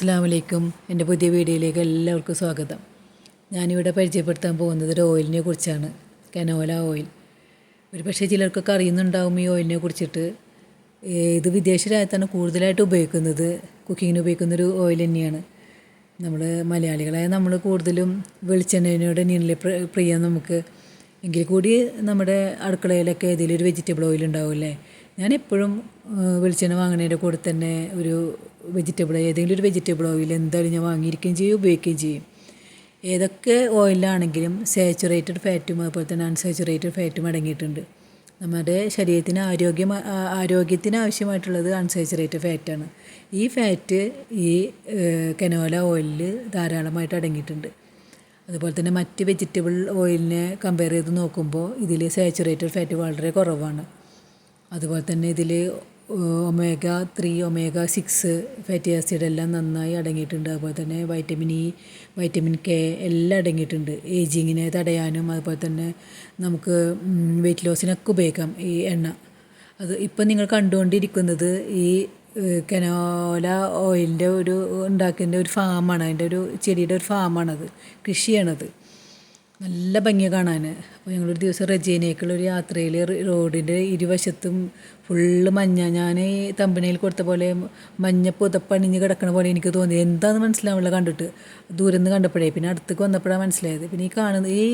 അസ്സാം വലൈക്കും എന്റെ പുതിയ വീഡിയോയിലേക്ക് എല്ലാവർക്കും സ്വാഗതം. ഞാനിവിടെ പരിചയപ്പെടുത്താൻ പോകുന്നത് ഒരു ഓയിലിനെ കുറിച്ചാണ്. Canola oil. ഒരു പക്ഷേ ചിലർക്കൊക്കെ അറിയുന്നുണ്ടാവും ഈ ഓയിലിനെ കുറിച്ചിട്ട്. ഇത് വിദേശ രാജ്യത്താണ് കൂടുതലായിട്ട് ഉപയോഗിക്കുന്നത്. കുക്കിങ്ങിന് ഉപയോഗിക്കുന്നൊരു ഓയിൽ തന്നെയാണ്. നമ്മൾ മലയാളികളായ നമ്മൾ കൂടുതലും വെളിച്ചെണ്ണയോട് നീണിലെ പ്ര- പ്രിയം നമുക്ക്. എങ്കിൽ കൂടി നമ്മുടെ അടുക്കളയിലൊക്കെ ഒരു വെജിറ്റബിൾ ഓയിൽ ഉണ്ടാവില്ലേ ഞാൻ എപ്പോഴും വെളിച്ചെണ്ണ വാങ്ങുന്നതിന്റെ കൂടെ തന്നെ ഒരു വെജിറ്റബിൾ ഏതെങ്കിലും ഒരു വെജിറ്റബിൾ ഓയിൽ എന്തായാലും ഞാൻ വാങ്ങിയിരിക്കുകയും ചെയ്യും ഉപയോഗിക്കുകയും ചെയ്യും. ഏതൊക്കെ ഓയിലാണെങ്കിലും സാച്ചുറേറ്റഡ് ഫാറ്റും അതുപോലെ തന്നെ അൺസാച്ചുറേറ്റഡ് ഫാറ്റും അടങ്ങിയിട്ടുണ്ട്. നമ്മുടെ ശരീരത്തിന് ആരോഗ്യം ആരോഗ്യത്തിന് ആവശ്യമായിട്ടുള്ളത് അൺസാച്ചുറേറ്റഡ് ഫാറ്റാണ് ഈ ഫാറ്റ് ഈ കനോല ഓയിലിൽ ധാരാളമായിട്ട് അടങ്ങിയിട്ടുണ്ട്. അതുപോലെ തന്നെ മറ്റ് വെജിറ്റബിൾ ഓയിലിനെ കമ്പയർ ചെയ്ത് നോക്കുമ്പോൾ ഇതിൽ സാച്ചുറേറ്റഡ് ഫാറ്റ് വളരെ കുറവാണ്. അതുപോലെ തന്നെ ഇതിൽ omega three omega six fatty acid എല്ലാം നന്നായി അടങ്ങിയിട്ടുണ്ട്. അതുപോലെ തന്നെ വൈറ്റമിൻ ഇ വൈറ്റമിൻ കെ എല്ലാം അടങ്ങിയിട്ടുണ്ട്. ഏജിങ്ങിനെ തടയാനും അതുപോലെ തന്നെ നമുക്ക് വെയിറ്റ് ലോസിനൊക്കെ ഉപയോഗിക്കാം ഈ എണ്ണ. അത് ഇപ്പം നിങ്ങൾ കണ്ടുകൊണ്ടിരിക്കുന്നത് ഈ കനോല ഓയിലിന്റെ ഒരു ഉണ്ടാക്കിയതിന്റെ ഒരു ഫാമാണ് അതിന്റെ ഒരു ചെടിയുടെ ഒരു ഫാമാണത് കൃഷിയാണത്. നല്ല ഭംഗിയാണ് കാണാൻ അപ്പോൾ ഞങ്ങളൊരു ദിവസം റജീനേക്കുള്ള ഒരു യാത്രയിൽ റോഡിന്റെ ഇരുവശത്തും ഫുള്ള് മഞ്ഞ. ഞാൻ തമ്പനയിൽ കൊടുത്ത പോലെ മഞ്ഞ പുതപ്പണിഞ്ഞ് കിടക്കണ പോലെ എനിക്ക് തോന്നി. എന്താണെന്ന് മനസ്സിലാവില്ല കണ്ടിട്ട്. ദൂരെ നിന്ന് കണ്ടപ്പോഴേ പിന്നെ അടുത്തേക്ക് വന്നപ്പോഴാണ് മനസ്സിലായത്. പിന്നെ ഈ കാണുന്ന ഈ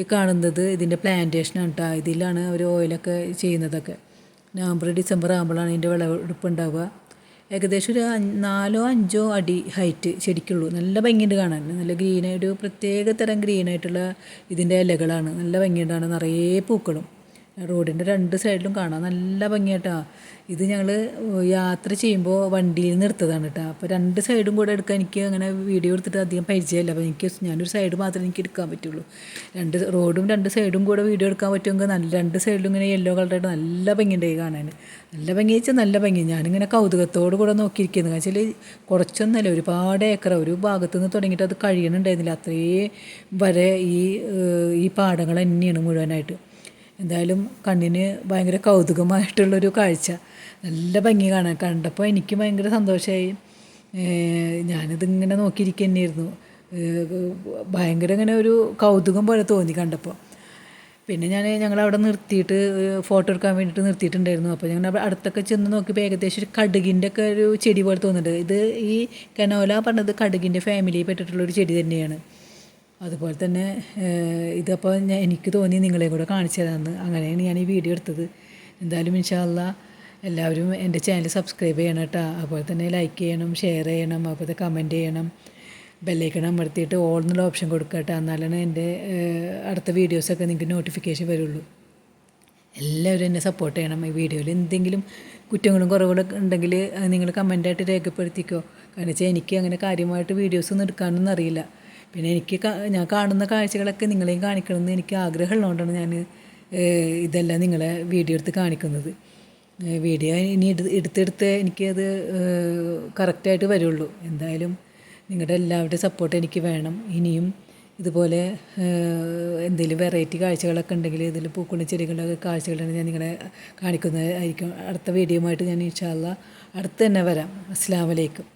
ഈ കാണുന്നത് ഇതിന്റെ പ്ലാന്റേഷനാണ് കേട്ടോ ഇതിലാണ് അവർ ഓയിലൊക്കെ ചെയ്യുന്നതൊക്കെ. നവംബർ ഡിസംബർ ആകുമ്പോഴാണ് ഇതിന്റെ വിളവെടുപ്പ് ഉണ്ടാവുക. ഏകദേശം ഒരു നാലോ അഞ്ചോ അടി ഹൈറ്റ് ശരിക്കുള്ളൂ നല്ല ഭംഗിയുണ്ട് കാണാൻ. നല്ല ഒരു പ്രത്യേക തരം ഗ്രീനായിട്ടുള്ള ഇതിന്റെ ഇലകളാണ്. നല്ല ഭംഗിയുണ്ടാണ്. നിറയെ പൂക്കളും. റോഡിന്റെ രണ്ട് സൈഡിലും കാണാം നല്ല ഭംഗിയാട്ടോ ഇത് ഞങ്ങൾ യാത്ര ചെയ്യുമ്പോൾ വണ്ടിയിൽ നിന്ന് എടുത്തതാണ് കേട്ടോ അപ്പോൾ രണ്ട് സൈഡും കൂടെ എടുക്കാൻ എനിക്ക് അങ്ങനെ വീഡിയോ എടുത്തിട്ട് അധികം പരിചയമില്ല. അപ്പോൾ എനിക്ക് ഞാനൊരു സൈഡ് മാത്രമേ എനിക്ക് എടുക്കാൻ പറ്റുള്ളൂ. രണ്ട് റോഡും രണ്ട് സൈഡും കൂടെ വീഡിയോ എടുക്കാൻ പറ്റുമെങ്കിൽ നല്ല രണ്ട് സൈഡിലും ഇങ്ങനെ യെല്ലോ കളറായിട്ട് നല്ല ഭംഗിയുണ്ടായി കാണാൻ നല്ല ഭംഗി വെച്ചാൽ നല്ല ഭംഗി. ഞാനിങ്ങനെ കൗതുകത്തോട് കൂടെ നോക്കിയിരിക്കുന്നത് വെച്ചാൽ കുറച്ചൊന്നല്ല ഒരുപാട് ഏക്കർ ഒരു ഭാഗത്തു നിന്ന് തുടങ്ങിയിട്ട് അത് കഴിയണുണ്ടായിരുന്നില്ല. അത്രയും വരെ ഈ ഈ പാടങ്ങൾ തന്നെയാണ് മുഴുവനായിട്ട്. എന്തായാലും കണ്ണിന് ഭയങ്കര കൗതുകമായിട്ടുള്ളൊരു കാഴ്ച. നല്ല ഭംഗി കാണാൻ. കണ്ടപ്പോൾ എനിക്ക് ഭയങ്കര സന്തോഷമായി ഞാനിതിങ്ങനെ നോക്കിയിരിക്കുക ഭയങ്കര ഇങ്ങനെ ഒരു കൗതുകം പോലെ തോന്നി കണ്ടപ്പോൾ പിന്നെ ഞാൻ ഞങ്ങൾ അവിടെ നിർത്തിയിട്ട് ഫോട്ടോ എടുക്കാൻ വേണ്ടിയിട്ട് നിർത്തിയിട്ടുണ്ടായിരുന്നു. അപ്പോൾ ഞങ്ങൾ അടുത്തൊക്കെ ചെന്ന് നോക്കിയപ്പോൾ ഏകദേശം ഒരു കടുകിന്റെ ഒക്കെ ഒരു ചെടി പോലെ തോന്നുന്നുണ്ട്. ഇത് ഈ കനോല പറഞ്ഞത് കടുകിന്റെ ഫാമിലിയിൽ പെട്ടിട്ടുള്ളൊരു ചെടി തന്നെയാണ്. അതുപോലെ തന്നെ ഇതപ്പോൾ ഞാൻ എനിക്ക് തോന്നി നിങ്ങളെ കൂടെ കാണിച്ചു തരാമെന്ന് അങ്ങനെയാണ് ഞാൻ ഈ വീഡിയോ എടുത്തത്. എന്തായാലും ഇൻഷാല്ല എല്ലാവരും എന്റെ ചാനൽ സബ്സ്ക്രൈബ് ചെയ്യണം കേട്ടോ. അതുപോലെ തന്നെ ലൈക്ക് ചെയ്യണം ഷെയർ ചെയ്യണം അതുപോലെ കമന്റ് ചെയ്യണം. ബെല്ലൈക്കൺ അമർത്തിയിട്ട് ഓൾ എന്നുള്ള ഓപ്ഷൻ കൊടുക്കുക കേട്ടോ. എന്നാലാണ് എന്റെ അടുത്ത വീഡിയോസൊക്കെ നിങ്ങൾക്ക് നോട്ടിഫിക്കേഷൻ വരുള്ളൂ. എല്ലാവരും എന്നെ സപ്പോർട്ട് ചെയ്യണം. ഈ വീഡിയോയിൽ എന്തെങ്കിലും കുറ്റങ്ങളും കുറവുകളൊക്കെ ഉണ്ടെങ്കിൽ നിങ്ങൾ കമന്റായിട്ട് രേഖപ്പെടുത്തിക്കോ. കാരണം വെച്ചാൽ എനിക്ക് അങ്ങനെ കാര്യമായിട്ട് വീഡിയോസ് ഒന്നും എടുക്കാനൊന്നും അറിയില്ല. പിന്നെ എനിക്ക് ഞാൻ കാണുന്ന കാഴ്ചകളൊക്കെ നിങ്ങളെയും കാണിക്കണമെന്ന് എനിക്ക് ആഗ്രഹമുള്ളതുകൊണ്ടാണ് ഞാൻ ഇതെല്ലാം നിങ്ങളെ വീഡിയോ എടുത്ത് കാണിക്കുന്നത്. വീഡിയോ ഇനി എടുത്ത് എടുത്തെടുത്ത് എനിക്കത് കറക്റ്റായിട്ട് വരുള്ളൂ. എന്തായാലും നിങ്ങളുടെ എല്ലാവരുടെയും സപ്പോർട്ട് എനിക്ക് വേണം. ഇനിയും ഇതുപോലെ എന്തെങ്കിലും വെറൈറ്റി കാഴ്ചകളൊക്കെ ഉണ്ടെങ്കിൽ ഇതിൽ പൂക്കളും ചെടികളുടെ കാഴ്ചകളാണ് ഞാൻ നിങ്ങളെ കാണിക്കുന്നതായിരിക്കും അടുത്ത വീഡിയോ ആയിട്ട് ഞാൻ ഇൻഷാല്ല അടുത്ത് തന്നെ വരാം. അസ്സാം വലൈക്കും